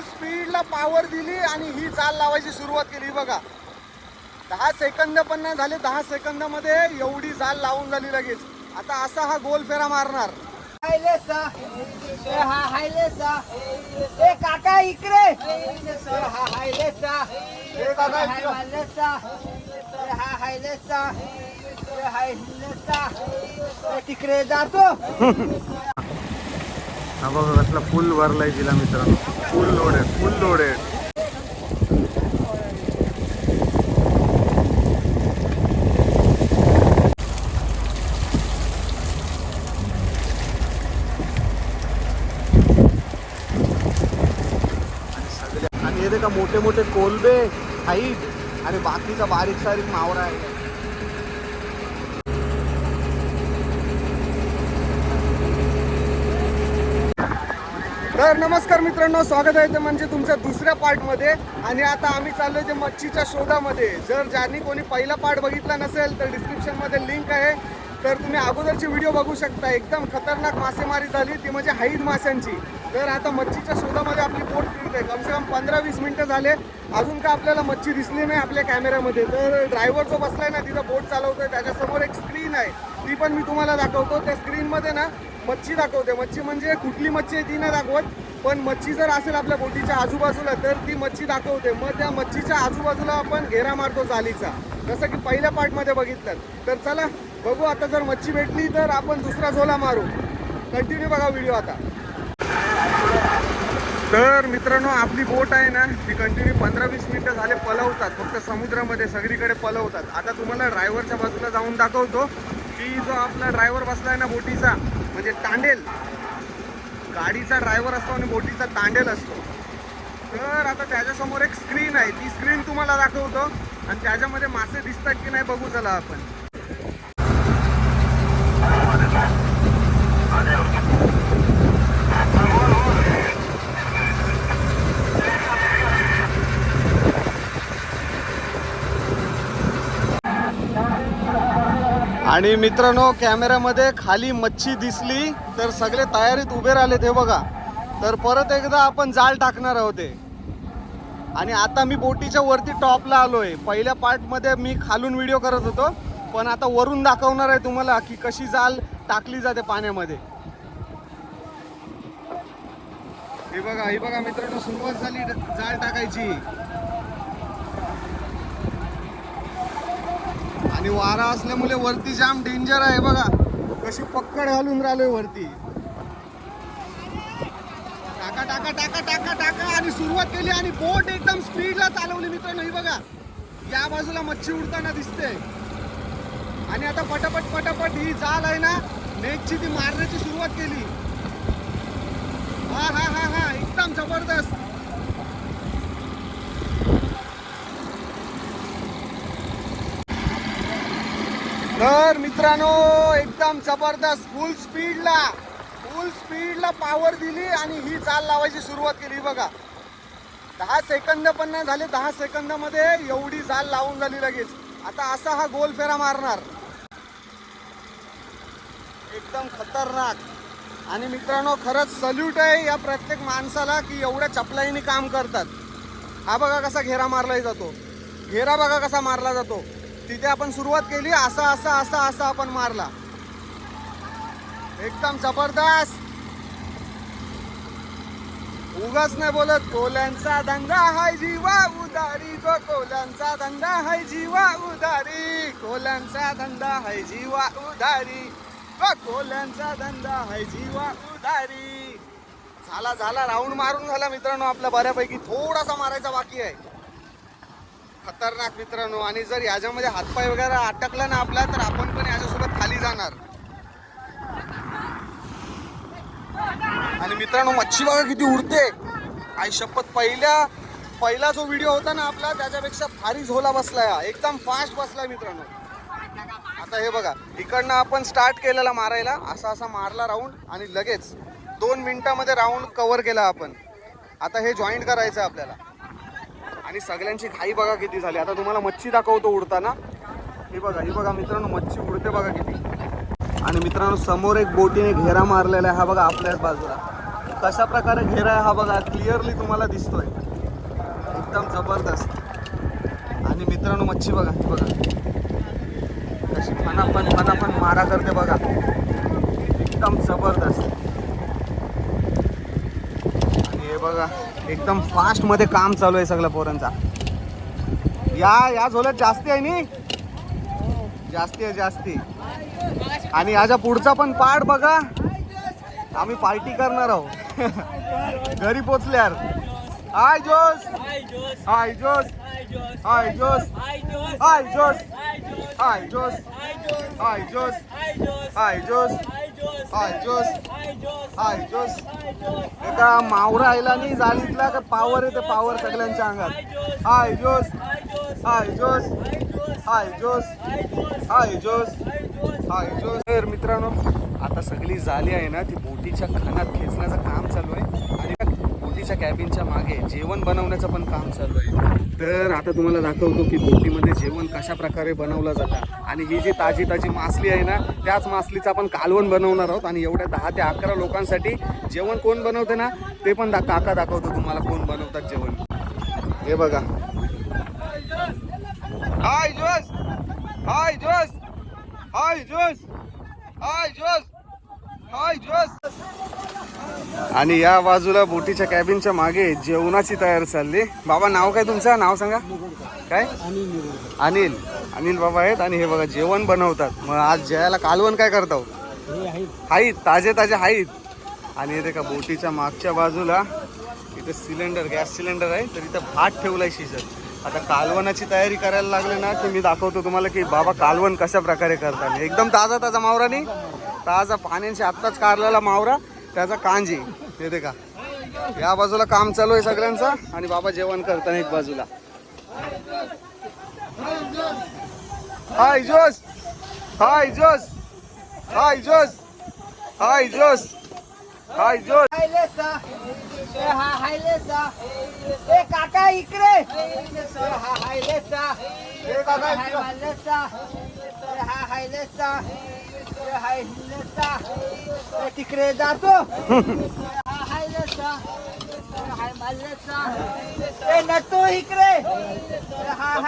फुल स्पीडला power दिली आणि ही जाल लावायची सुरुवात केली. बघा. दहा सेकंद पण नाही झाले. दहा सेकंदामध्ये एवढी जाल लावून झाली लगेच. आता असा हा गोल फेरा मारणार. हायलेसा ए हा हायलेसा ए काका इकडे. ए हा हायलेसा हे काका इकडे. हायलेसा ए हा हायलेसा ए हायलेसा ए तिकडे जातो हा बघा कसला फुल भरलाय तिला मित्रांनो. फुल लोडेड फुल लोडेड आणि हे का मोठे मोठे कोलबे हाईट आणि बाकीचा बारीक सारीक मावरा आहे. तर नमस्कार मित्रांनो स्वागत आहे ते म्हणजे तुमच्या दुसऱ्या पार्टमध्ये. आणि आता आम्ही चाललोय जे मच्छीच्या शोधामध्ये. जर ज्यांनी कोणी पहिला पार्ट बघितला नसेल तर डिस्क्रिप्शनमध्ये लिंक आहे. तर तुम्ही अगोदरची व्हिडिओ बघू शकता. एकदम खतरनाक मासेमारी झाली. ती म्हणजे हाईद माशांची. तर आता मच्छीच्या शोधामध्ये आपली बोट फिरते कमसे कम पंधरा वीस मिनटं झाले. अजून का आपल्याला मच्छी दिसली नाही आपल्या कॅमेऱ्यामध्ये तर ड्रायव्हर जो बसलाय ना तिथं बोट चालवतोय. त्याच्यासमोर एक स्क्रीन आहे. ती पण मी तुम्हाला दाखवतो. त्या स्क्रीनमध्ये ना मच्छी दाखवते. मच्छी म्हणजे कुठली मच्छी आहे ती नाही दाखवत पण मच्छी जर असेल आपल्या बोटीच्या आजूबाजूला तर ती मच्छी दाखवते. मग त्या मच्छीच्या आजूबाजूला आपण घेरा मारतो जालीचा. जसं की पहिल्या पार्टमध्ये बघितलं. तर चला बघू आता जर मच्छी भेटली तर आपण दुसरा झोला मारू. कंटिन्यू बघा व्हिडिओ आता. तर मित्रांनो आपली बोट आहे ना ती कंटिन्यू पंधरा वीस मिनिटं झाले पलवतात. फक्त समुद्रामध्ये सगळीकडे पलवतात. आता तुम्हाला ड्रायव्हरच्या बाजूला जाऊन दाखवतो. की जो आपला ड्रायव्हर बसला आहे ना बोटीचा म्हणजे तांडेल. गाडीचा ड्रायव्हर असतो आणि बोटीचा तांडेल असतो. तर आता त्याच्यासमोर एक स्क्रीन आहे. ती स्क्रीन तुम्हाला दाखवतो. आणि त्याच्यामध्ये मासे दिसतात की नाही बघू चला आपण. आणि मित्रांनो कॅमेऱ्यामध्ये खाली मच्छी दिसली तर सगळे तयारीत उभे राहिले ते बघा. तर परत एकदा आपण जाळ टाकणार आहोत ते. आणि आता मी बोटीच्या वरती टॉपला आलोय. पहिल्या पार्टमध्ये मी खालून व्हिडिओ करत होतो पण आता वरून दाखवणार आहे तुम्हाला की कशी जाल टाकली जाते पाण्यामध्ये. हे बघा हे बघा मित्रांनो सुरुवात झाली जाळ टाकायची. आणि वारा असल्यामुळे वरती जाम डेंजर आहे बघा. कशी पक्कड घालून राहिलोय वरती. टाका टाका टाका टाका टाका. आणि सुरुवात केली आणि बोट एकदम स्पीडला चालवली मित्रांनो ही बघा. या बाजूला मच्छी उडताना दिसते. आणि आता पटापट पटापट ही जाल आहे ना नेटची ती मारण्याची सुरुवात केली. हा हा हा हा. एकदम जबरदस्त. तर मित्रांनो एकदम जबरदस्त फुल स्पीडला फुल स्पीडला पॉवर दिली आणि ही चाल लावायची सुरुवात केली. बघा दहा सेकंद पण नाही झाले दहा सेकंदामध्ये एवढी जाल लावून झाली लगेच. आता असा हा गोल फेरा मारणार. एकदम खतरनाक. आणि मित्रांनो खरंच सल्यूट आहे या प्रत्येक माणसाला की एवढ्या चपलाईने काम करतात. हा बघा कसा घेरा मारला जातो. घेरा बघा कसा मारला जातो. तिथे आपण सुरुवात केली असा असा असा असा आपण मारला. एकदम जबरदस्त. उगाच नाही बोलत कोल्यांचा धंदा हाय जीवा उदारी गो कोल्यांचा धंदा हाय जीवा उदारी कोल्यांचा धंदा हाय जीवा उदारी गो कोल्यांचा धंदा हाय जीवा उदारी. झाला झाला राऊंड मारून झाला मित्रांनो आपला बऱ्यापैकी थोडासा मारायचा बाकी आहे. खतरनाक मित्रांनो. आणि जर याच्यामध्ये हातपाय वगैरे अटकला ना आपला तर आपण पण याच्यासोबत खाली जाणार. आणि मित्रांनो मच्छी बघा किती उडते. आई शपथ पहिल्या पहिला जो व्हिडिओ होता ना आपला त्याच्यापेक्षा भारी झोला बसलाय हा. एकदम फास्ट बसलाय मित्रांनो. आता हे बघा इकडनं आपण स्टार्ट केलेला मारायला. असा असा मारला राऊंड आणि लगेच दोन मिनिटामध्ये राऊंड कव्हर केला आपण. आता हे जॉईंट करायचं आपल्याला. आणि सगळ्यांची घाई बघा किती झाली. आता तुम्हाला मच्छी दाखवतो उडताना. हे बघा हे बघा मित्रांनो मच्छी उडते बघा किती. आणि मित्रांनो समोर एक बोटीने घेरा मारलेला आहे. हा बघा आपल्याच बाजूला. कशा प्रकारे घेरा आहे हा बघा क्लिअरली तुम्हाला दिसतोय. एकदम जबरदस्त. आणि मित्रांनो मच्छी बघा ही बघा. कशी फनाफन पण मारा करते बघा. एकदम जबरदस्त. बघा एकदम फास्टमध्ये काम चालू आहे सगळ्या पोरांचा. या या झोल्यात जास्ती आहे नी. जास्ती आहे जास्ती. आणि याच्या पुढचा पण पार्ट बघा. आम्ही पार्टी करणार आहोत. घरी पोचल्यावर. हाय जोस हाय जोस हाय जोस हाय जोस हाय जोस हाय जोस हाय जोस हाय जोस हाय जोस एका मावरा आयला नाही जाळीतला का पावर येते पावर सगळ्यांच्या अंगात. हाय जोस हाय जोस हाय जोस हाय जोस हाय जोस तर मित्रांनो आता सगळी जाळी आहे ना ती बोटीच्या खानात खेचण्याचं काम चालू आहे. आणि त्या बोटीच्या कॅबिनच्या मागे जेवण बनवण्याचं पण काम चालू आहे तर आता तुम्हाला दाखवतो की बोटीमध्ये जेवण कशा प्रकारे बनवलं जातं. आणि ही जी ताजी ताजी मासली आहे ना त्याच मासलीचं आपण कालवण बनवणार आहोत. आणि एवढ्या दहा ते अकरा लोकांसाठी जेवण कोण बनवते ना ते पण दा काका दाखवतो तुम्हाला कोण बनवतात जेवण. हे बघा. हाय जोस हाय जोस हाय जोस हाय जोस हाय जोस आणि या बाजूला बोटीच्या कॅबिनच्या मागे जेवणाची तयारी चालली. बाबा नाव काय तुमचं? नाव सांगा. काय? अनिल. अनिल बाबा आहेत आणि हे बघा जेवण बनवतात. मग आज जेवायला कालवण काय करतो हो? हाईत. ताजे ताजे हाईत. आणि इथे का बोटीच्या मागच्या बाजूला इथे सिलेंडर गॅस सिलेंडर आहे. तर इथं भात ठेवलाय शिजत. आता कालवणाची तयारी करायला लागले ना की मी दाखवतो तुम्हाला की बाबा कालवण कशा प्रकारे करतात. एकदम ताजा ताजा मावरा नाही ताजा पाण्याशी आत्ताच कारलेला मावरा. त्याचा कांजी. येते का या बाजूला काम चालू आहे सगळ्यांचं आणि बाबा जेवण करताना एक बाजूला. हा इजोस. हा इजोस. हा इजोस. हा इजोस. हा इजोस काका इकडे. काका तिकडे जातो. इकडे. हा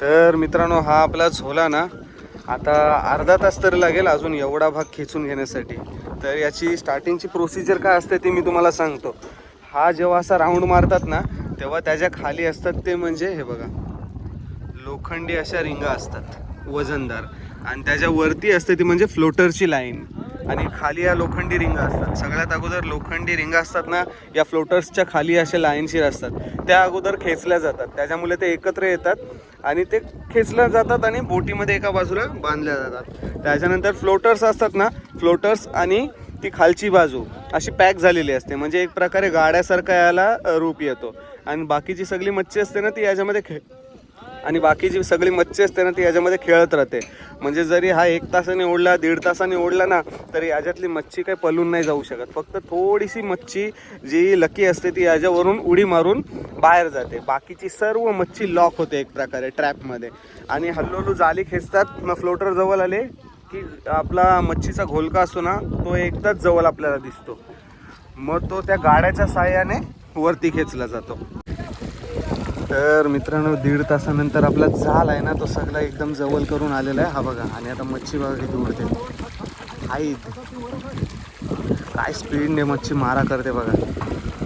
तर मित्रांनो हा आपला झोला ना आता अर्धा तास तरी लागेल अजून एवढा भाग खेचून घेण्यासाठी. तर याची स्टार्टिंगची प्रोसिजर काय असते ते मी तुम्हाला सांगतो. हा जेव्हा असा राऊंड मारतात ना तेव्हा त्याच्याखाली असतात ते म्हणजे हे बघा. लोखंडी अशा रिंगा असतात वजनदार. आणि त्याच्या वरती असते ती म्हणजे फ्लोटरची लाईन. आणि खाली या लोखंडी रिंगा असतात. सगळ्यात अगोदर लोखंडी रिंगा असतात ना या फ्लोटर्सच्या खाली असे लाईनशीर असतात. त्या अगोदर खेचल्या जातात. त्याच्यामुळे ते एकत्र येतात आणि ते खेचल्या जातात आणि बोटीमध्ये एका बाजूला बांधल्या जातात. त्याच्यानंतर फ्लोटर्स असतात ना फ्लोटर्स आणि ती खालची बाजू अशी पॅक झालेली असते. म्हणजे एक प्रकारे गाड्यासारखा याला रूप येतो. आणि बाकीची सगळी मच्छी असते ना ती याच्यामध्ये खे आणि बाकीची सगळी मच्छी असते ना ती याच्यामध्ये खेळत राहते. म्हणजे जरी हा एक तासाने ओढला दीड तासाने ओढला ना तरी याच्यातली मच्छी काही पलून नाही जाऊ शकत. फक्त थोडीशी मच्छी जी लकी असते ती याच्यावरून उडी मारून बाहेर जाते. बाकीची सर्व मच्छी लॉक होते एक प्रकारे ट्रॅपमध्ये आणि हल्लोलू जाली खेचतात. मग फ्लोटर जवळ आले की आपला मच्छीचा घोलका असतो ना तो एकदाच जवळ आपल्याला दिसतो. मग तो त्या गाड्याच्या साह्याने वरती खेचला जातो. तर मित्रांनो दीड तासानंतर आपला जाल आहे ना तो सगळा एकदम जवळ करून आलेला आहे. हा बघा आणि आता मच्छी बघा किती उडते. आई काय स्पीडने मच्छी मारा करते बघा.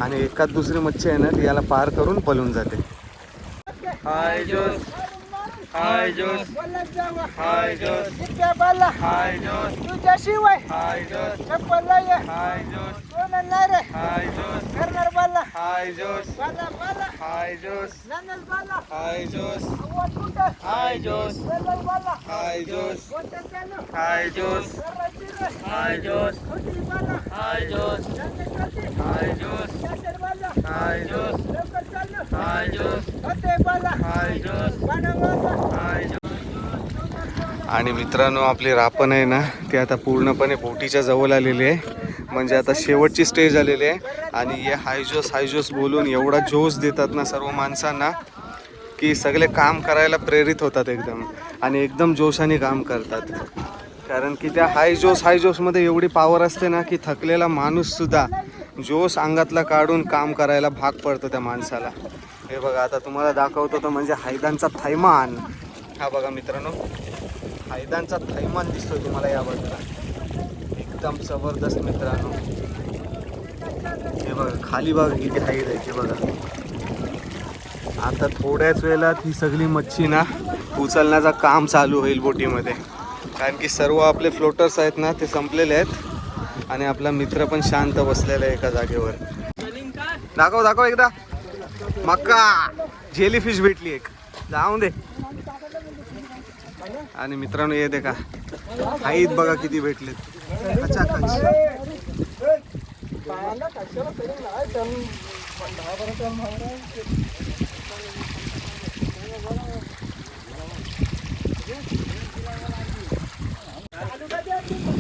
आणि एकाच दुसरी मच्छी आहे ना ती याला पार करून पलून जाते. हाय जोश बोलत जावा हाय जोश विद्याबाला हाय जोश तुझ्याशिवाय हाय जोश चप्पलला हाय जोश कोणाला रे हाय जोश करणार बाला हाय जोश बाला बाला हाय जोश ननल बाला हाय जोश आवाज कुठे हाय जोश वेलल बाला हाय जोश कोणतं चालू हाय जोश हाय जोश होती बाला हाय जोश हाय जोश हाय जोश हाय जोश आणि मित्रांनो आपली रापण आहे ना ती आता पूर्णपणे बोटीच्या जवळ आलेली आहे. म्हणजे आता शेवटची स्टेज आलेली आहे. आणि हे हायजोस हायजोस बोलून एवढा जोश देतात ना सर्व माणसांना की सगळे काम करायला प्रेरित होतात एकदम. आणि एकदम जोशाने काम करतात. कारण की त्या हाय जोश हाय जोशमध्ये एवढी पावर असते ना की थकलेला माणूससुद्धा जोश अंगातला काढून काम करायला भाग पडतो त्या माणसाला. हे बघा आता तुम्हाला दाखवतो तो म्हणजे हैदानचा थैमान. हा बघा मित्रांनो हैदानचा थैमान दिसतोय तुम्हाला या बाजूला. एकदम जबरदस्त मित्रांनो. हे बघा खाली बघा किती हाईट आहे ते बघा. आता थोड्याच वेळात ही सगळी मच्छी ना उचलण्याचं काम चालू होईल बोटीमध्ये. कारण की सर्व आपले फ्लोटर्स आहेत ना ते संपलेले आहेत. आणि आपला मित्र पण शांत बसलेला आहे एका जागेवर. दाखव दाखव एकदा. मक्का. जेली फिश भेटली एक. जाऊ दे. आणि मित्रांनो ये दे का हाईत बघा किती भेटलेत. अच्छा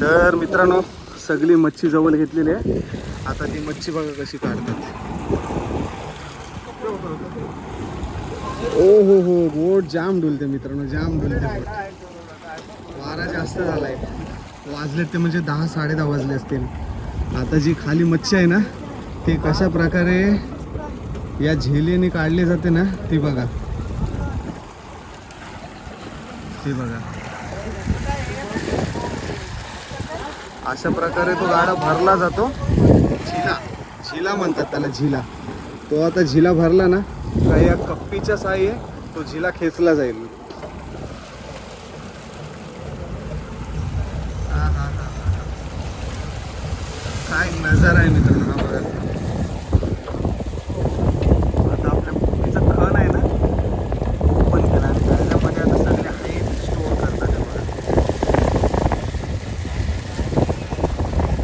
तर मित्रांनो सगळी मच्छी जवळ घेतलेली आहे. आता ती मच्छी बघा कशी काढतात. ओ हो हो. हो. बोट जाम डुलते मित्रांनो जाम डुलते. बोट वारा जास्त झालाय. वाजलेत ते म्हणजे दहा साडे दहा वाजले असतील. आता जी खाली मच्छी आहे ना ती कशा प्रकारे या झेलीने काढली जाते ना ती बघा. ती बघा. अशा प्रकारे तो गाडा भरला जातो. झिला. झिला म्हणतात त्याला झिला. तो आता झिला भरला ना तर या कप्पीच्या साह्ये तो झिला खेचला जाईल हा, हा, हा, हा. काय नजारा आहे मित्रांनो हा बघा आता आपल्या बोटीचं खण आहे ना ओपन केला आणि त्याच्यामध्ये आता सगळे हाईट स्टोअर करतात हे बघा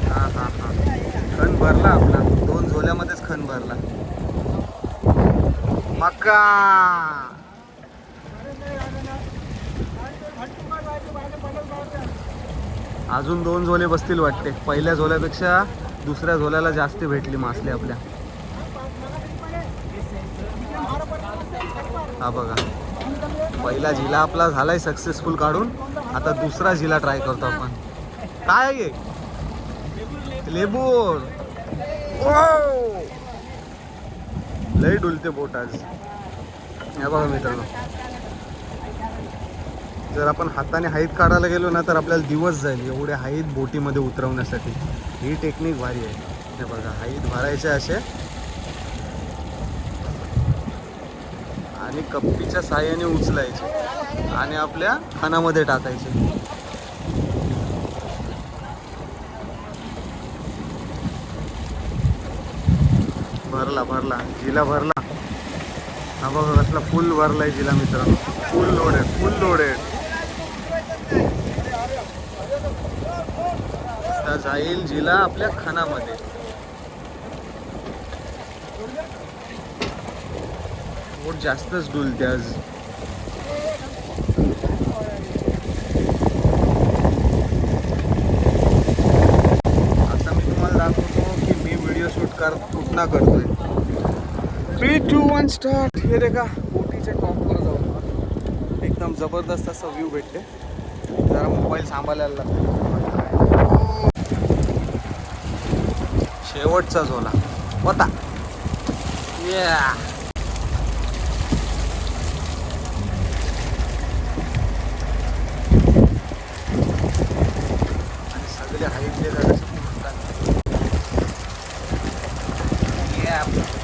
हा हा हा खण भरला आपला दोन झोल्यामध्येच खण भरला मक्का अजून दोन झोले बसतील वाटते. पहिल्या झोल्यापेक्षा दुसऱ्या झोल्याला जास्त भेटली मासली आपल्या. हा बघा. पहिला झिला आपला झालाय सक्सेसफुल काढून. आता दुसरा झिला ट्राय करतो आपण. काय आहे लेबूर. लय डुलते बोट आज. हे बघा मित्रांनो. जर आपण हाताने हाईत काढायला गेलो ना तर आपल्याला दिवस जाईल. एवढे हाईत बोटीमध्ये उतरवण्यासाठी. ही टेक्निक भारी आहे. हे बघा हाईत भरायचे असे. आणि कप्पीच्या साह्याने उचलायचे. आणि आपल्या खानामध्ये टाकायचे. भरला भरला. जिला भरला. हा बघा कसला फुल भरलाय जिला मित्रांनो. फुल लोडेड फुल लोडेड आता जाईल जिला आपल्या खानामध्ये. बोट जास्तच डुलते आज. आता मी तुम्हाला दाखवतो की मी व्हिडिओ शूट कर कुठला करतोय. थ्री टू वन स्टार्ट हे रे का बोटीच्या टॉपवर जाऊ एकदम जबरदस्त असा व्ह्यू भेटते जरा मोबाईल सांभाळायला लागतो शेवटचा झोला. होता. Yeah. आणि सगळे हाईटले जरा Yeah.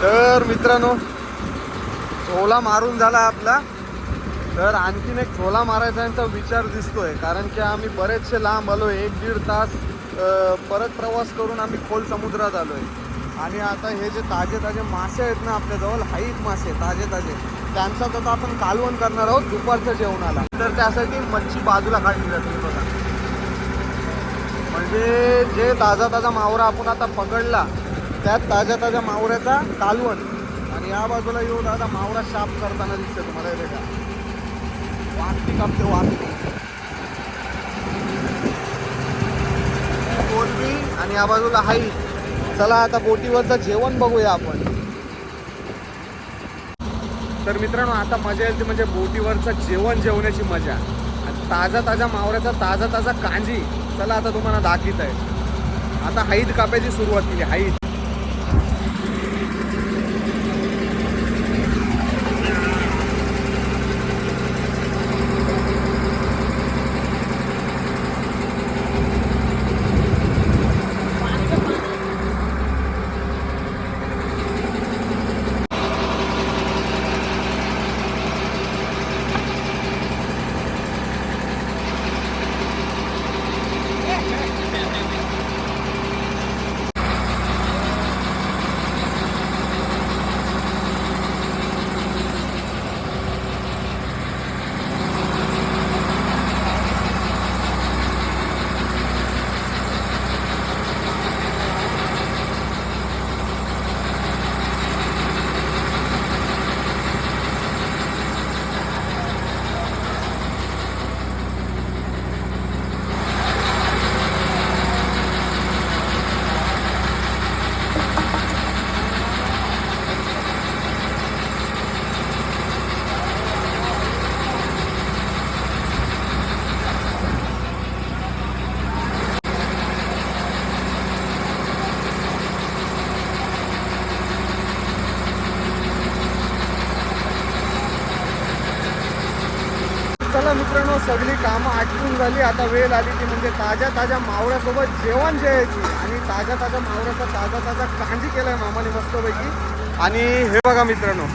तर मित्रांनो झोला मारून झाला आपला. तर आणखीन एक झोला मारायचा विचार दिसतोय कारण की आम्ही बरेचसे लांब आलो एक दीड तास परत प्रवास करून आम्ही खोल समुद्रात आलोय. आणि आता हे जे ताजे ताजे मासे आहेत ना आपल्याजवळ हाईत मासे ताजे ताजे त्यांचा आता आपण कालवण करणार आहोत दुपारच्या जेवणाला. तर त्यासाठी मच्छी बाजूला काढली जाते बघा. म्हणजे जे ताजा ताजा मावरा आपण आता पकडला त्यात ताज्या ताज्या मावऱ्याचा कालवण. आणि या बाजूला येऊन आता मावरा शाप करताना दिसते तुम्हाला हे बघा. वाकटी कापते वाकटी कोलबी आणि या बाजूला हाई. चला आता बोटीवरचं जेवण बघूया आपण. तर मित्रांनो आता मजा येईल ती म्हणजे बोटीवरचं जेवण जेवण्याची मजा. आणि ताजा ताजा मावऱ्याचा ताजा ताजा कांजी. चला आता तुम्हाला दाखवित आहे आता हाईद कापायची सुरुवात केली हाईद चला मित्रांनो सगळी कामं आटपून झाली. आता वेळ आली ती म्हणजे ताज्या ताज्या मावळ्यासोबत जेवण जेवायची आणि ताज्या ताज्या मावळ्याचा ताजा ताजा कांजी केलाय मामाने मस्तपैकी. आणि हे बघा मित्रांनो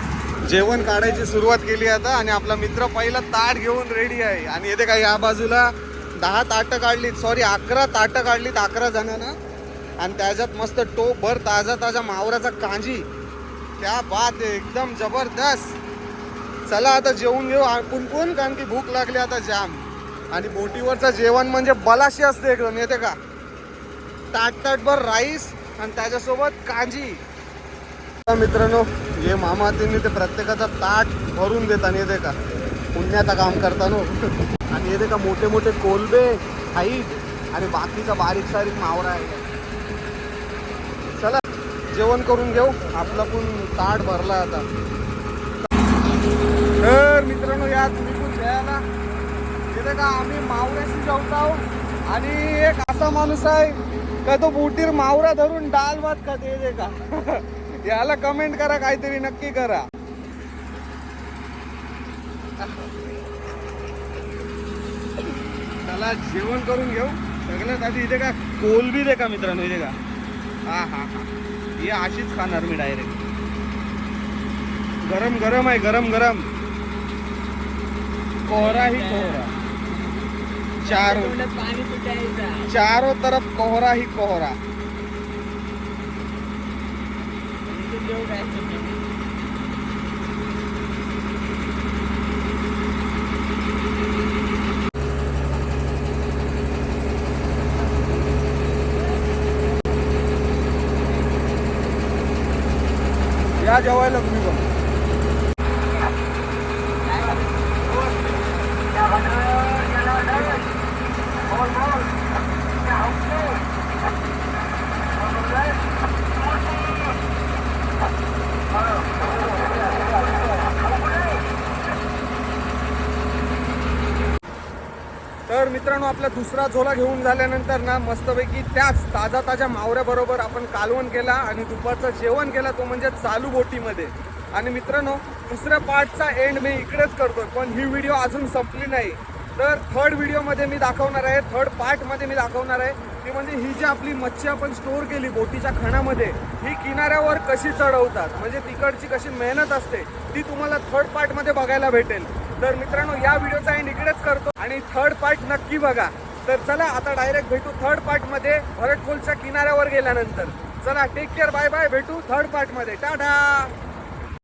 जेवण काढायची सुरुवात केली आता आणि आपला मित्र पहिला ताट घेऊन रेडी आहे. आणि येते काय या बाजूला दहा ताटं काढलीत. सॉरी अकरा ताटं काढलीत अकरा जणांना. आणि त्याच्यात मस्त टोप भर ताजा ताजा मावऱ्याचा कांजी. त्या बात एकदम जबरदस्त. चला आता जेवून घेऊ कुणकुण कारण की भूक लागली आता जाम. आणि बोटीवरचं जेवण म्हणजे बलाशी असते एकदम येते का? ताट ताटभर राईस आणि त्याच्यासोबत कांजी. मित्रांनो हे मामा त्यांनी ते प्रत्येकाचा ताट भरून देतात येते का? पुण्याचं काम करताना. आणि येते का मोठे मोठे कोलबे हाईट आणि बाकीचा बारीक सारीक मावरा आहे. चला जेवण करून घेऊ. आपला पण ताट भरला आता. तर मित्रांनो या तुम्ही पण तिथे का आम्ही मावऱ्याशी जेवतो आणि एक असा माणूस आहे का तो बोटीर मावरा धरून डाल भात का ते का याला कमेंट करा काहीतरी नक्की करा. चला जेवण करून घेऊ. सगळ्यात आधी इथे का कोलबी दे का मित्रांनो इथे का हा हा हा. ही अशीच खाणार मी डायरेक्ट गरम गरम आहे गरम गरम. कोहरा ही कोहरा। चारों। चारों तरफ़ कोहरा ही कोहरा। या जेवायला तुम्ही दुसरा झोला घेऊन झाल्यानंतर ना मस्तपैकी त्याच ताज्या ताज्या मावऱ्याबरोबर आपण कालवण केला आणि दुपारचं जेवण केला तो म्हणजे चालू बोटीमध्ये. आणि मित्रांनो दुसऱ्या पार्टचा एंड मी इकडेच करतोय पण ही व्हिडिओ अजून संपली नाही. तर थर्ड व्हिडिओमध्ये मी दाखवणार आहे थर्ड पार्टमध्ये मी दाखवणार आहे. ती म्हणजे ही जी आपली मच्छी आपण स्टोअर केली बोटीच्या खणामध्ये ही किनाऱ्यावर कशी चढवतात म्हणजे तिकडची कशी मेहनत असते ती तुम्हाला थर्ड पार्टमध्ये बघायला भेटेल. तर मित्रांनो या व्हिडिओचा एंड इकडेच करतो. आणि थर्ड पार्ट नक्की बघा. तर चला आता डायरेक्ट भेटू थर्ड पार्टमध्ये भरतखोलच्या किनाऱ्यावर गेल्यानंतर. चला टेक केअर बाय बाय भेटू थर्ड पार्टमध्ये टाटा!